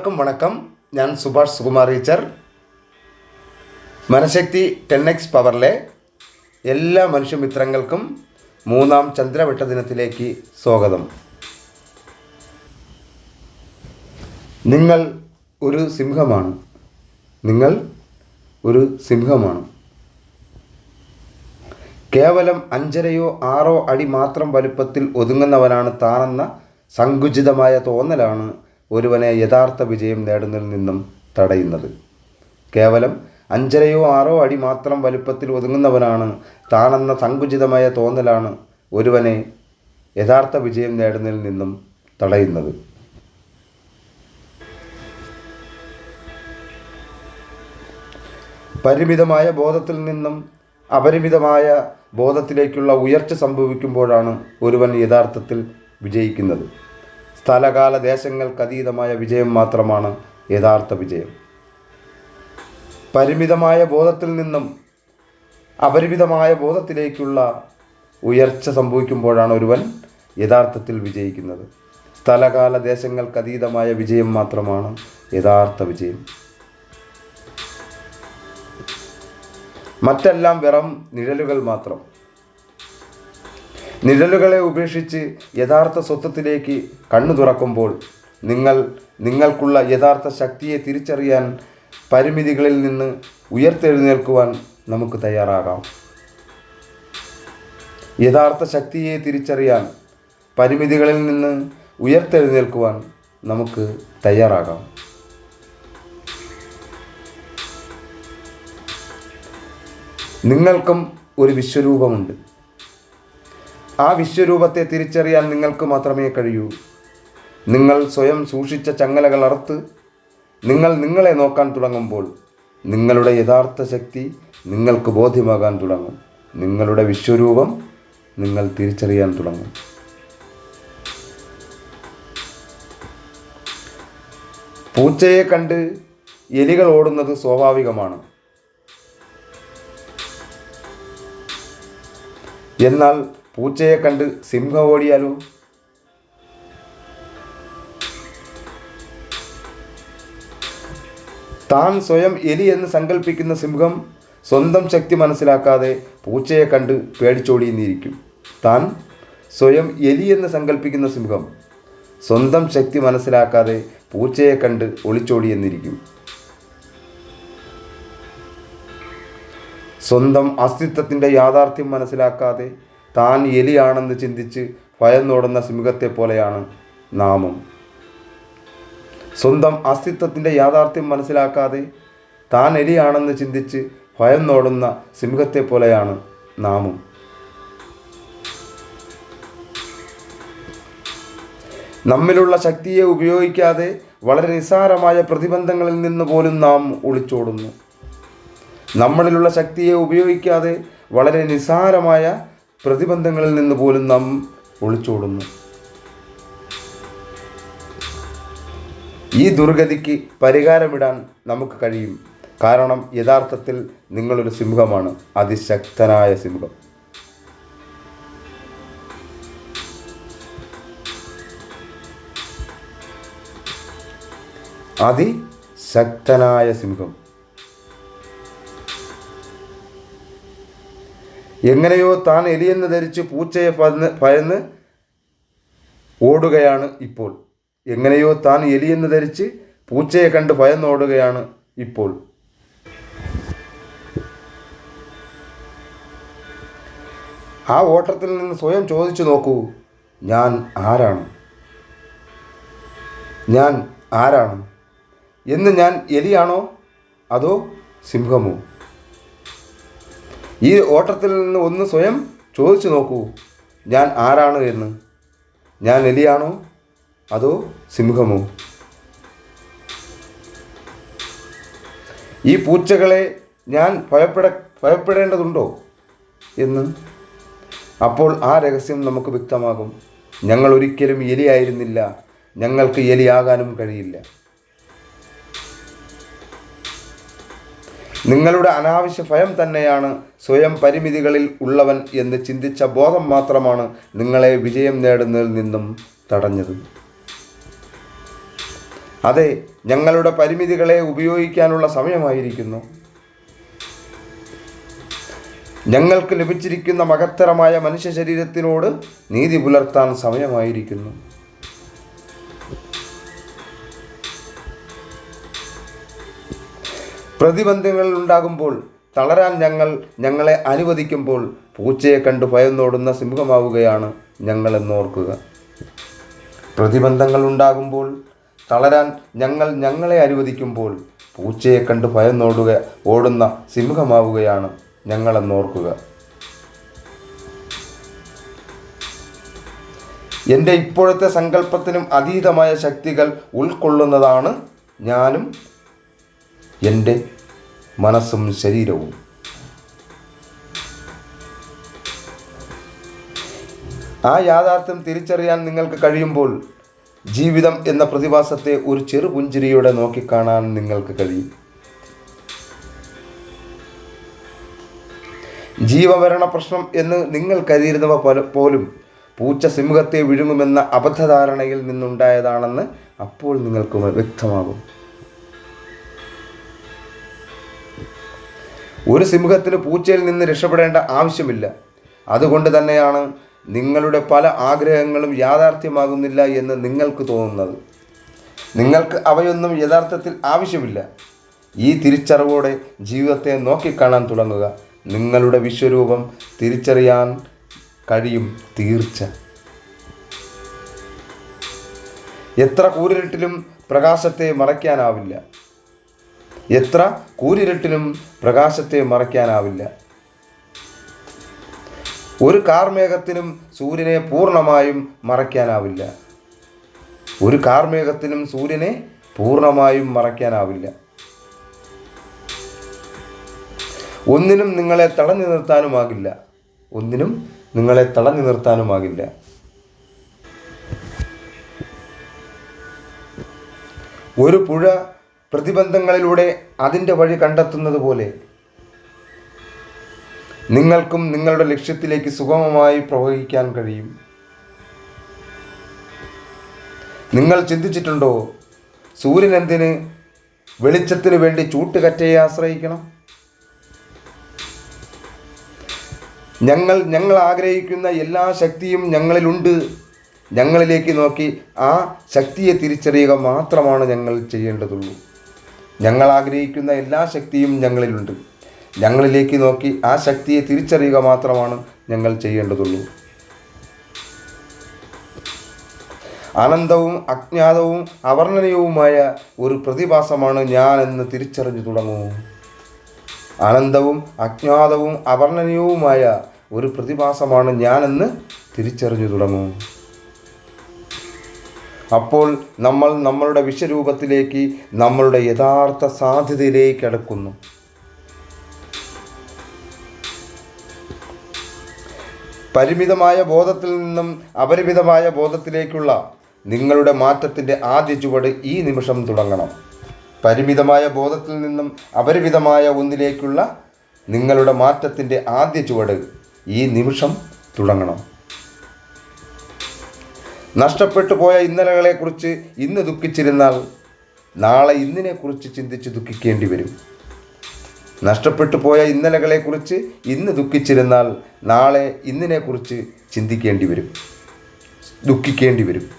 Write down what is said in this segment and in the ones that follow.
എല്ലാവർക്കും വണക്കം. ഞാൻ സുഭാഷ് സുകുമാർ ടീച്ചർ മനഃശക്തി ടെൻ എക്സ് പവറിലെ എല്ലാ മനുഷ്യമിത്രങ്ങൾക്കും മൂന്നാം ചന്ദ്രവട്ട ദിനത്തിലേക്ക് സ്വാഗതം. നിങ്ങൾ ഒരു സിംഹമാണ്. നിങ്ങൾ ഒരു സിംഹമാണ്. കേവലം അഞ്ചരയോ ആറോ അടി മാത്രം വലുപ്പത്തിൽ ഒതുങ്ങുന്നവനാണ് താനെന്ന സങ്കുചിതമായ തോന്നലാണ് ഒരുവനെ യഥാർത്ഥ വിജയം നേടുന്നതിൽ നിന്നും തടയുന്നത്. കേവലം അഞ്ചരയോ ആറോ അടി മാത്രം വലുപ്പത്തിൽ ഒതുങ്ങുന്നവനാണ് താനെന്ന സങ്കുചിതമായ തോന്നലാണ് ഒരുവനെ യഥാർത്ഥ വിജയം നേടുന്നതിൽ നിന്നും തടയുന്നത്. പരിമിതമായ ബോധത്തിൽ നിന്നും അപരിമിതമായ ബോധത്തിലേക്കുള്ള ഉയർച്ച സംഭവിക്കുമ്പോഴാണ് ഒരുവൻ യഥാർത്ഥത്തിൽ വിജയിക്കുന്നത്. സ്ഥലകാല ദേശങ്ങൾക്കതീതമായ വിജയം മാത്രമാണ് യഥാർത്ഥ വിജയം. പരിമിതമായ ബോധത്തിൽ നിന്നും അപരിമിതമായ ബോധത്തിലേക്കുള്ള ഉയർച്ച സംഭവിക്കുമ്പോഴാണ് ഒരുവൻ യഥാർത്ഥത്തിൽ വിജയിക്കുന്നത്. സ്ഥലകാല ദേശങ്ങൾക്കതീതമായ വിജയം മാത്രമാണ് യഥാർത്ഥ വിജയം. മറ്റെല്ലാം വെറും നിഴലുകൾ മാത്രം. നിഴലുകളെ ഉപേക്ഷിച്ച് യഥാർത്ഥ സ്വത്വത്തിലേക്ക് കണ്ണു തുറക്കുമ്പോൾ നിങ്ങൾ നിങ്ങൾക്കുള്ള യഥാർത്ഥ ശക്തിയെ തിരിച്ചറിയാൻ പരിമിതികളിൽ നിന്ന് ഉയർത്തെഴുന്നേൽക്കുവാൻ നമുക്ക് തയ്യാറാകാം. യഥാർത്ഥ ശക്തിയെ തിരിച്ചറിയാൻ പരിമിതികളിൽ നിന്ന് ഉയർത്തെഴുന്നേൽക്കുവാൻ നമുക്ക് തയ്യാറാകാം. നിങ്ങൾക്കും ഒരു വിശ്വരൂപമുണ്ട്. ആ വിശ്വരൂപത്തെ തിരിച്ചറിയാൻ നിങ്ങൾക്ക് മാത്രമേ കഴിയൂ. നിങ്ങൾ സ്വയം സൂക്ഷിച്ച ചങ്ങലകൾ അറുത്ത് നിങ്ങൾ നിങ്ങളെ നോക്കാൻ തുടങ്ങുമ്പോൾ നിങ്ങളുടെ യഥാർത്ഥ ശക്തി നിങ്ങൾക്ക് ബോധ്യമാകാൻ തുടങ്ങും. നിങ്ങളുടെ വിശ്വരൂപം നിങ്ങൾ തിരിച്ചറിയാൻ തുടങ്ങും. പൂച്ചയെ കണ്ട് എലികൾ ഓടുന്നത് സ്വാഭാവികമാണ്. എന്നാൽ പൂച്ചയെ കണ്ട് സിംഹം ഓടിയാലോ? താൻ സ്വയം എലി എന്ന് സങ്കല്പിക്കുന്ന സിംഹം സ്വന്തം ശക്തി മനസ്സിലാക്കാതെ പൂച്ചയെ കണ്ട് പേടിച്ചോടിയെന്നിരിക്കും. താൻ സ്വയം എലി എന്ന് സങ്കല്പിക്കുന്ന സിംഹം സ്വന്തം ശക്തി മനസ്സിലാക്കാതെ പൂച്ചയെ കണ്ട് ഒളിച്ചോടിയെന്നിരിക്കും. സ്വന്തം അസ്തിത്വത്തിന്റെ യാഥാർത്ഥ്യം മനസ്സിലാക്കാതെ താൻ എലിയാണെന്ന് ചിന്തിച്ച് ഭയന്നോടുന്ന സിംഹത്തെ പോലെയാണ് നാമം. സ്വന്തം അസ്തിത്വത്തിന്റെ യാഥാർത്ഥ്യം മനസ്സിലാക്കാതെ താൻ എലിയാണെന്ന് ചിന്തിച്ച് ഭയന്നോടുന്ന സിംഹത്തെ പോലെയാണ് നാമം. നമ്മിലുള്ള ശക്തിയെ ഉപയോഗിക്കാതെ വളരെ നിസ്സാരമായ പ്രതിബന്ധങ്ങളിൽ നിന്ന് പോലും നാം ഒളിച്ചോടുന്നു. നമ്മളിലുള്ള ശക്തിയെ ഉപയോഗിക്കാതെ വളരെ നിസ്സാരമായ പ്രതിബന്ധങ്ങളിൽ നിന്ന് പോലും നാം ഒളിച്ചോടുന്നു. ഈ ദുർഗതിക്ക് പരിഹാരമിടാൻ നമുക്ക് കഴിയും. കാരണം യഥാർത്ഥത്തിൽ നിങ്ങളൊരു സിംഹമാണ്. അതിശക്തനായ സിംഹം. അതിശക്തനായ സിംഹം. എങ്ങനെയോ താൻ എലിയെന്ന് ധരിച്ച് പൂച്ചയെ ഭയന്ന് ഭയന്ന് ഓടുകയാണ് ഇപ്പോൾ. എങ്ങനെയോ താൻ എലിയെന്ന് ധരിച്ച് പൂച്ചയെ കണ്ട് ഭയന്നോടുകയാണ് ഇപ്പോൾ. ആ ഓട്ടത്തിൽ നിന്ന് സ്വയം ചോദിച്ചു നോക്കൂ ഞാൻ ആരാണ്? ഞാൻ ആരാണ്? എന്ന് ഞാൻ എലിയാണോ അതോ സിംഹമോ? ഈ ഓട്ടത്തിൽ നിന്ന് ഒന്ന് സ്വയം ചോദിച്ചു നോക്കൂ. ഞാൻ ആരാണ് എന്ന്. ഞാൻ എലിയാണോ അതോ സിംഹമോ? ഈ പൂച്ചകളെ ഞാൻ ഭയപ്പെട ഭയപ്പെടേണ്ടതുണ്ടോ എന്ന്. അപ്പോൾ ആ രഹസ്യം നമുക്ക് വ്യക്തമാകും. ഞങ്ങൾ ഒരിക്കലും എലിയായിരുന്നില്ല ഞങ്ങൾക്ക് എലിയാകാനും കഴിയില്ല. നിങ്ങളുടെ അനാവശ്യ ഭയം തന്നെയാണ് സ്വയം പരിമിതികളിൽ ഉള്ളവൻ എന്ന് ചിന്തിച്ച ബോധം മാത്രമാണ് നിങ്ങളെ വിജയം നേടുന്നതിൽ നിന്നും തടഞ്ഞത്. അതെ ഞങ്ങളുടെ പരിമിതികളെ ഉപയോഗിക്കാനുള്ള സമയമായിരിക്കുന്നു. ഞങ്ങൾക്ക് ലഭിച്ചിരിക്കുന്ന മഹത്തരമായ മനുഷ്യ ശരീരത്തിനോട് നീതി പുലർത്താൻ സമയമായിരിക്കുന്നു. പ്രതിബന്ധങ്ങൾ ഉണ്ടാകുമ്പോൾ തളരാൻ ഞങ്ങൾ ഞങ്ങളെ അനുവദിക്കുമ്പോൾ പൂച്ചയെ കണ്ട് ഭയന്നോടുന്ന സിംഹമാവുകയാണ് ഞങ്ങളെന്നോർക്കുക. പ്രതിബന്ധങ്ങൾ ഉണ്ടാകുമ്പോൾ തളരാൻ ഞങ്ങൾ ഞങ്ങളെ അനുവദിക്കുമ്പോൾ പൂച്ചയെ കണ്ട് ഭയന്നോടുക ഓടുന്ന സിംഹമാവുകയാണ് ഞങ്ങളെന്നോർക്കുക. എന്റെ ഇപ്പോഴത്തെ സങ്കല്പത്തിനും അതീതമായ ശക്തികൾ ഉൾക്കൊള്ളുന്നതാണ് ഞാനും എന്റെ മനസ്സും ശരീരവും. ആ യാഥാർത്ഥ്യം തിരിച്ചറിയാൻ നിങ്ങൾക്ക് കഴിയുമ്പോൾ ജീവിതം എന്ന പ്രതിഭാസത്തെ ഒരു ചെറുപുഞ്ചിരിയോടെ നോക്കിക്കാണാൻ നിങ്ങൾക്ക് കഴിയും. ജീവമരണ പ്രശ്നം എന്ന് നിങ്ങൾ കരുതിയിരുന്നവ പോലും പൂച്ച സിംഹത്തെ വിഴുങ്ങുമെന്ന അബദ്ധധാരണയിൽ നിന്നുണ്ടായതാണെന്ന് അപ്പോൾ നിങ്ങൾക്ക് വ്യക്തമാകും. ഒരു സിംഹത്തിന് പൂച്ചയിൽ നിന്ന് രക്ഷപ്പെടേണ്ട ആവശ്യമില്ല. അതുകൊണ്ട് തന്നെയാണ് നിങ്ങളുടെ പല ആഗ്രഹങ്ങളും യാഥാർത്ഥ്യമാകുന്നില്ല എന്ന് നിങ്ങൾക്ക് തോന്നുന്നത്. നിങ്ങൾക്ക് അവയൊന്നും യഥാർത്ഥത്തിൽ ആവശ്യമില്ല. ഈ തിരിച്ചറിവോടെ ജീവിതത്തെ നോക്കിക്കാണാൻ തുടങ്ങുക. നിങ്ങളുടെ വിശ്വരൂപം തിരിച്ചറിയാൻ കഴിയും തീർച്ച. എത്ര കൂരിരുട്ടിലും പ്രകാശത്തെ മറയ്ക്കാനാവില്ല. എത്ര കൂരിരട്ടിലും പ്രകാശത്തെ മറയ്ക്കാനാവില്ല. ഒരു കാർമേഘത്തിനും സൂര്യനെ പൂർണമായും മറയ്ക്കാനാവില്ല. ഒരു കാർമേഘത്തിനും സൂര്യനെ പൂർണമായും മറയ്ക്കാനാവില്ല. ഒന്നിനും നിങ്ങളെ തടഞ്ഞു നിർത്താനുമാകില്ല. ഒന്നിനും നിങ്ങളെ തടഞ്ഞു നിർത്താനുമാകില്ല. ഒരു പുഴ പ്രതിബന്ധങ്ങളിലൂടെ അതിന്റെ വഴി കണ്ടെത്തുന്നത് പോലെ നിങ്ങൾക്കും നിങ്ങളുടെ ലക്ഷ്യത്തിലേക്ക് സുഗമമായി പ്രവഹിക്കാൻ കഴിയും. നിങ്ങൾ ചിന്തിച്ചിട്ടുണ്ടോ? സൂര്യൻ എന്തിന് വെളിച്ചത്തിന് വേണ്ടി ചൂട്ടുകറ്റയെ ആശ്രയിക്കണം? ഞങ്ങൾ ഞങ്ങൾ ആഗ്രഹിക്കുന്ന എല്ലാ ശക്തിയും ഞങ്ങളിലുണ്ട്. ഞങ്ങളിലേക്ക് നോക്കി ആ ശക്തിയെ തിരിച്ചറിയുക മാത്രമാണ് ഞങ്ങൾ ചെയ്യേണ്ടതുള്ളൂ. ഞങ്ങൾ ആഗ്രഹിക്കുന്ന എല്ലാ ശക്തിയും ഞങ്ങളിലുണ്ട്. ഞങ്ങളിലേക്ക് നോക്കി ആ ശക്തിയെ തിരിച്ചറിയുക മാത്രമാണ് ഞങ്ങൾ ചെയ്യേണ്ടതുള്ളൂ. അനന്തവും അജ്ഞാതവും അവർണനീയവുമായ ഒരു പ്രതിഭാസമാണ് ഞാൻ എന്ന് തിരിച്ചറിഞ്ഞു തുടങ്ങൂ. അനന്തവും അജ്ഞാതവും അവർണനീയവുമായ ഒരു പ്രതിഭാസമാണ് ഞാനെന്ന് തിരിച്ചറിഞ്ഞു തുടങ്ങൂ. അപ്പോൾ നമ്മൾ നമ്മളുടെ വിശ്വരൂപത്തിലേക്ക് നമ്മളുടെ യഥാർത്ഥ സാധ്യതയിലേക്ക് അടുക്കുന്നു. പരിമിതമായ ബോധത്തിൽ നിന്നും അപരിമിതമായ ബോധത്തിലേക്കുള്ള നിങ്ങളുടെ മാറ്റത്തിന്റെ ആദ്യ ചുവട് ഈ നിമിഷം തുടങ്ങണം. പരിമിതമായ ബോധത്തിൽ നിന്നും അപരിമിതമായ ഒന്നിലേക്കുള്ള നിങ്ങളുടെ മാറ്റത്തിന്റെ ആദ്യ ചുവട് ഈ നിമിഷം തുടങ്ങണം. നഷ്ടപ്പെട്ടു പോയ ഇന്നലകളെക്കുറിച്ച് ഇന്ന് ദുഃഖിച്ചിരുന്നാൽ നാളെ ഇന്നിനെക്കുറിച്ച് ചിന്തിച്ച് ദുഃഖിക്കേണ്ടി വരും. നഷ്ടപ്പെട്ടു പോയ ഇന്നലകളെക്കുറിച്ച് ഇന്ന് ദുഃഖിച്ചിരുന്നാൽ നാളെ ഇന്നിനെക്കുറിച്ച് ചിന്തിക്കേണ്ടി വരും. ദുഃഖിക്കേണ്ടി വരും.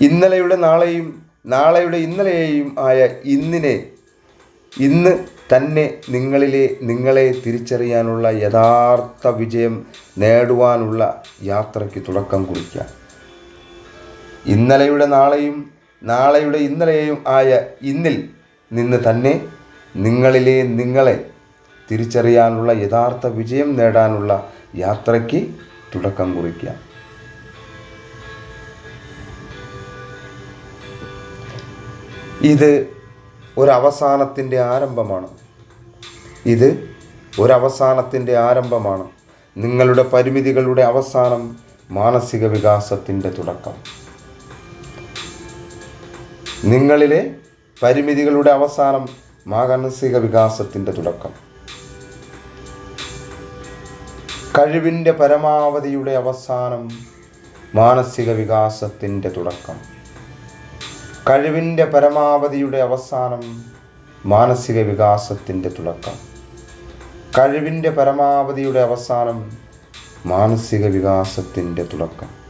ഇന്നലെയുടെ നാളെയും നാളെയുടെ ഇന്നലെയെയും ആയ ഇന്നിനെ ഇന്ന് തന്നെ നിങ്ങളിലെ നിങ്ങളെ തിരിച്ചറിയാനുള്ള യഥാർത്ഥ വിജയം നേടുവാനുള്ള യാത്രയ്ക്ക് തുടക്കം കുറിക്കുക ഇന്നലെയുടെ നാളെയും നാളെയുടെ ഇന്നലെയും ആയ ഇന്നിൽ നിന്ന് തന്നെ നിങ്ങളിലെ നിങ്ങളെ തിരിച്ചറിയാനുള്ള യഥാർത്ഥ വിജയം നേടാനുള്ള യാത്രയ്ക്ക് തുടക്കം കുറിക്കുക ഇത് ഒരവസാനത്തിന്റെ ആരംഭമാണ്. ഇത് ഒരവസാനത്തിന്റെ ആരംഭമാണ്. നിങ്ങളുടെ പരിമിതികളുടെ അവസാനം മാനസിക വികാസത്തിന്റെ തുടക്കം. നിങ്ങളിലെ പരിമിതികളുടെ അവസാനം മാനസിക വികാസത്തിന്റെ തുടക്കം. കഴിവിന്റെ പരമാവധിയുടെ അവസാനം മാനസിക വികാസത്തിന്റെ തുടക്കം. കഴിവിന്റെ പരമാവധിയുടെ അവസാനം മാനസിക വികാസത്തിന്റെ തുടക്കം. കഴിവിന്റെ പരമാവധിയുടെ അവസാനം മാനസിക വികാസത്തിന്റെ തുടക്കം.